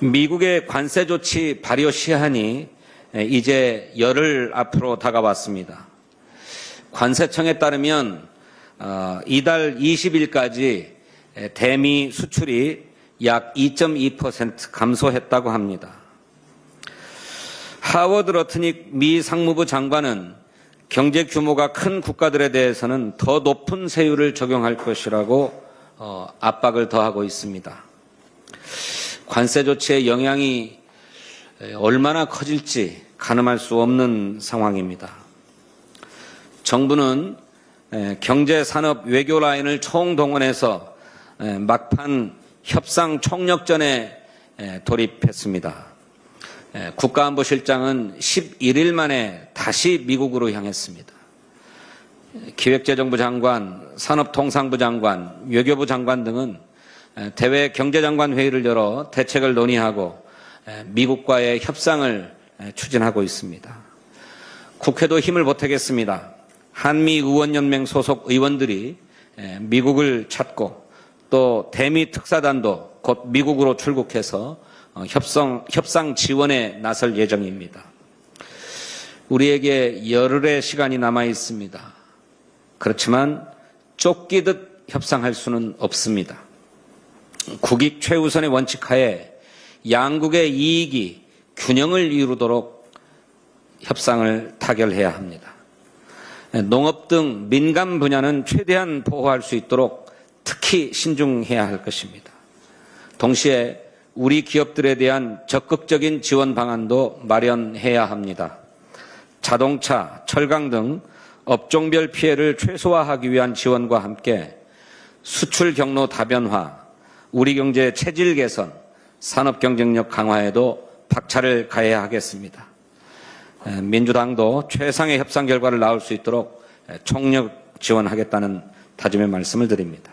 미국의 관세 조치 발효 시한이 이제 열흘 앞으로 다가왔습니다. 관세청에 따르면 어, 이달 20일까지 대미 수출이 약 2.2% 감소했다고 합니다. 하워드 러트닉 미 상무부 장관은 경제 규모가 큰 국가들에 대해서는 더 높은 세율을 적용할 것이라고 어, 압박을 더하고 있습니다. 관세 조치의 영향이 얼마나 커질지 가늠할 수 없는 상황입니다. 정부는 경제, 산업, 외교 라인을 총동원해서 막판 협상 총력전에 돌입했습니다. 국가안보실장은 11일 만에 다시 미국으로 향했습니다. 기획재정부 장관, 산업통상부 장관, 외교부 장관 등은 대외 경제장관 회의를 열어 대책을 논의하고 미국과의 협상을 추진하고 있습니다. 국회도 힘을 보태겠습니다. 한미 의원연맹 소속 의원들이 미국을 찾고 또 대미 특사단도 곧 미국으로 출국해서 어, 협상, 협상 지원에 나설 예정입니다. 우리에게 열흘의 시간이 남아 있습니다. 그렇지만 쫓기듯 협상할 수는 없습니다. 국익 최우선의 원칙하에 양국의 이익이 균형을 이루도록 협상을 타결해야 합니다. 농업 등 민감 분야는 최대한 보호할 수 있도록 특히 신중해야 할 것입니다. 동시에 우리 기업들에 대한 적극적인 지원 방안도 마련해야 합니다. 자동차, 철강 등 업종별 피해를 최소화하기 위한 지원과 함께 수출 경로 다변화, 우리 경제 체질 개선, 산업 경쟁력 강화에도 박차를 가해야 하겠습니다. 민주당도 최상의 협상 결과를 낳을 수 있도록 총력 지원하겠다는 다짐의 말씀을 드립니다.